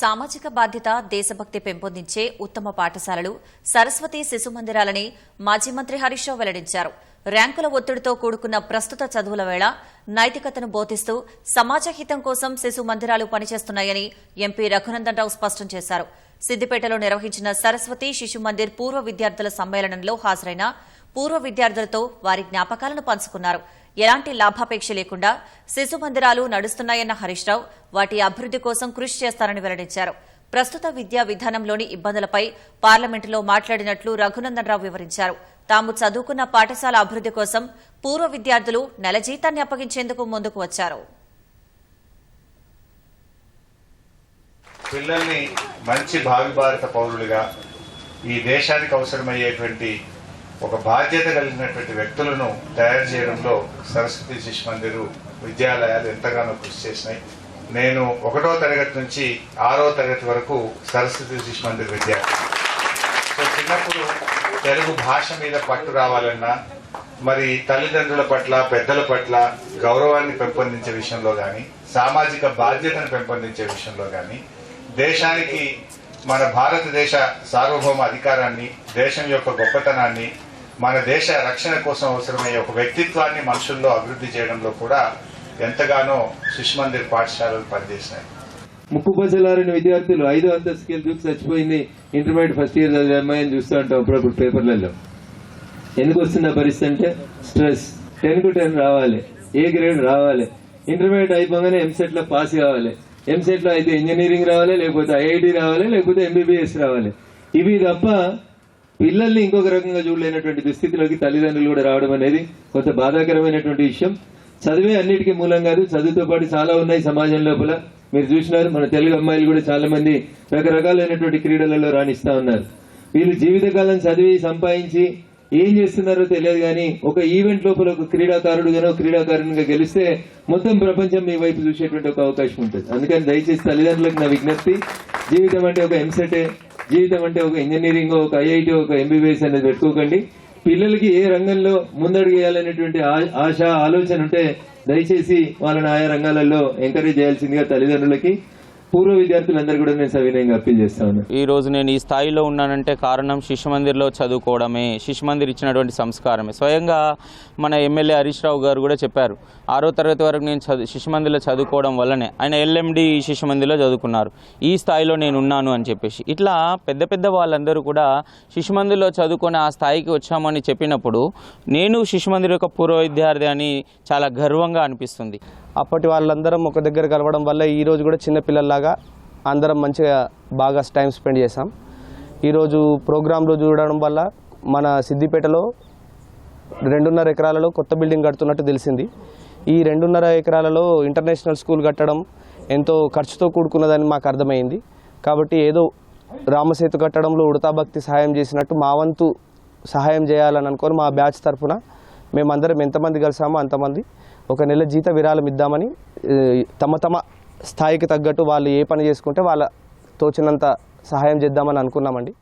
సామాజిక బాధ్యత దేశభక్తి పెంపొందించే ఉత్తమ పాఠశాలలు సరస్వతి శిశు మందిరాలని మాజీ మంత్రి హరీష్ రావు వెల్లడించారు. ర్యాంకుల ఒత్తిడితో కూడుకున్న ప్రస్తుత చదువుల వేళ నైతికతను బోధిస్తూ సమాజ హితం కోసం శిశు మందిరాలు పనిచేస్తున్నాయని ఎంపీ రఘునందన్ రావు స్పష్టం చేశారు. సిద్దిపేటలో నిర్వహించిన సరస్వతి శిశు మందిర్ పూర్వ విద్యార్థుల సమ్మేళనంలో హాజరైన పూర్వ విద్యార్థులతో వారి జ్ఞాపకాలను పంచుకున్నారు. ఎలాంటి లాభాపేక్ష లేకుండా శిశు మందిరాలు నడుస్తున్నాయన్న హరీష్ రావు వాటి అభివృద్ది కోసం కృషి చేస్తారని వెల్లడించారు. ప్రస్తుత విద్యా విధానంలోని ఇబ్బందులపై పార్లమెంటులో మాట్లాడినట్లు రఘునందన్ రావు వివరించారు. తాము చదువుకున్న పాఠశాల అభివృద్ది కోసం పూర్వ విద్యార్థులు నెల జీతాన్ని అప్పగించేందుకు ముందుకు వచ్చారు. పిల్లల్ని మంచి భావి భారత పౌరులుగా ఈ దేశానికి అవసరమయ్యేటువంటి ఒక బాధ్యత కలిగినటువంటి వ్యక్తులను తయారు చేయడంలో సరస్వతి శిశు మందిరు విద్యాలయాలు ఎంతగానో కృషి చేసినాయి. నేను ఒకటో తరగతి నుంచి ఆరో తరగతి వరకు సరస్వతి శిశు మందిర్ విద్యార్థి సో చిన్నప్పుడు తెలుగు భాష మీద పట్టు రావాలన్నా మరి తల్లిదండ్రుల పట్ల పెద్దల పట్ల గౌరవాన్ని పెంపొందించే విషయంలో కానీ సామాజిక బాధ్యతను పెంపొందించే విషయంలో కానీ దేశానికి మన భారతదేశ సార్వభౌమ అధికారాన్ని దేశం యొక్క గొప్పతనాన్ని మన దేశ రక్షణ కోసం అవసరమయ్యే ఒక వ్యక్తిత్వాన్ని మనుషుల్లో అభివృద్ధి చేయడంలో కూడా ఎంతగానో శిశు మందిర్ పాఠశాలలు పనిచేసినాయి. ముక్కు పసలారిన విద్యార్థులు ఐదో అంతస్తుకి దూకి చచ్చిపోయింది. ఇంటర్మీడియట్ ఫస్ట్ ఇయర్ చదివే అమ్మాయిని చూస్తూ ఉంటాం. అప్పుడప్పుడు పేపర్లలో. ఎందుకు వస్తున్న పరిస్థితి అంటే స్ట్రెస్. టెన్కు టెన్ రావాలి. ఏ గ్రేడ్ రావాలి. ఇంటర్మీడియట్ అయిపోగానే ఎంసెట్లో పాస్ కావాలి. ఎంసెట్లో అయితే ఇంజనీరింగ్ రావాలి లేకపోతే ఐఐటి రావాలి లేకపోతే ఎంబీబీఎస్ రావాలి. ఇవి తప్ప పిల్లల్ని ఇంకొక రకంగా చూడలేనటువంటి దుస్థితిలోకి తల్లిదండ్రులు కూడా రావడం అనేది కొంత బాధాకరమైనటువంటి విషయం. చదివే అన్నిటికీ మూలం కాదు. చదువుతో పాటు చాలా ఉన్నాయి సమాజం లోపల. మీరు చూసినారు మన తెలుగు అమ్మాయిలు కూడా చాలా మంది రకరకాలైనటువంటి క్రీడలలో రాణిస్తా ఉన్నారు. వీళ్ళు జీవితకాలం చదివి సంపాదించి ఏం చేస్తున్నారో తెలియదు కానీ ఒక ఈవెంట్ లోపల ఒక క్రీడాకారుడుగానో క్రీడాకారునిగా గెలిస్తే మొత్తం ప్రపంచం మీ వైపు చూసేటువంటి ఒక అవకాశం ఉంటుంది. అందుకని దయచేసి తల్లిదండ్రులకు నా విజ్ఞప్తి జీవితం అంటే ఒక ఎంసెట్ జీవితం అంటే ఒక ఇంజనీరింగ్ ఒక ఐఐటి ఒక ఎంబీబీఎస్ అనేది పెట్టుకోకండి. పిల్లలకి ఏ రంగంలో ముందడుగేయాలనేటువంటి ఆశ ఆలోచన ఉంటే దయచేసి వాళ్ళని ఆయా రంగాలలో ఎంకరేజ్ చేయాల్సిందిగా తల్లిదండ్రులకి పూర్వ విద్యార్థులందరూ కూడా నేను సవినయంగా అప్పీల్ చేస్తాను ఈ రోజు నేను ఈ స్థాయిలో ఉన్నానంటే కారణం శిశు మందిర్లో చదువుకోవడమే శిశు మందిర్ ఇచ్చినటువంటి సంస్కారమే. స్వయంగా మన ఎమ్మెల్యే హరీష్ రావు గారు కూడా చెప్పారు ఆరో తరగతి వరకు నేను చదువు శిశు మందిర్లో చదువుకోవడం వల్లనే ఆయన ఎల్ఎండి శిశు మందిర్లో చదువుకున్నారు. ఈ స్థాయిలో నేను ఉన్నాను అని చెప్పేసి. ఇట్లా పెద్ద పెద్ద వాళ్ళందరూ కూడా శిశు మందిర్లో చదువుకొని ఆ స్థాయికి వచ్చామని చెప్పినప్పుడు నేను శిశు మందిర్ యొక్క పూర్వ విద్యార్థి అని చాలా గర్వంగా అనిపిస్తుంది. అప్పటి వాళ్ళందరం ఒక దగ్గర కలవడం వల్ల ఈరోజు కూడా చిన్నపిల్లల్లాగా అందరం మంచిగా బాగా టైం స్పెండ్ చేసాం ఈరోజు ప్రోగ్రాంలో చూడడం వల్ల మన సిద్దిపేటలో రెండున్నర ఎకరాలలో కొత్త బిల్డింగ్ కడుతున్నట్టు తెలిసింది. ఈ రెండున్నర ఎకరాలలో ఇంటర్నేషనల్ స్కూల్ కట్టడం ఎంతో ఖర్చుతో కూడుకున్నదని మాకు అర్థమైంది. కాబట్టి ఏదో రామసేతు కట్టడంలో ఉడతా భక్తి సహాయం చేసినట్టు మా వంతు సహాయం చేయాలని అనుకొని మా బ్యాచ్ తరఫున మేమందరం ఎంతమంది కలిసామో అంతమంది ఒక నెల జీత విరాళం ఇద్దామని తమ తమ స్థాయికి తగ్గట్టు వాళ్ళు ఏ పని చేసుకుంటే వాళ్ళ తోచినంత సహాయం చేద్దామని అనుకున్నామండి.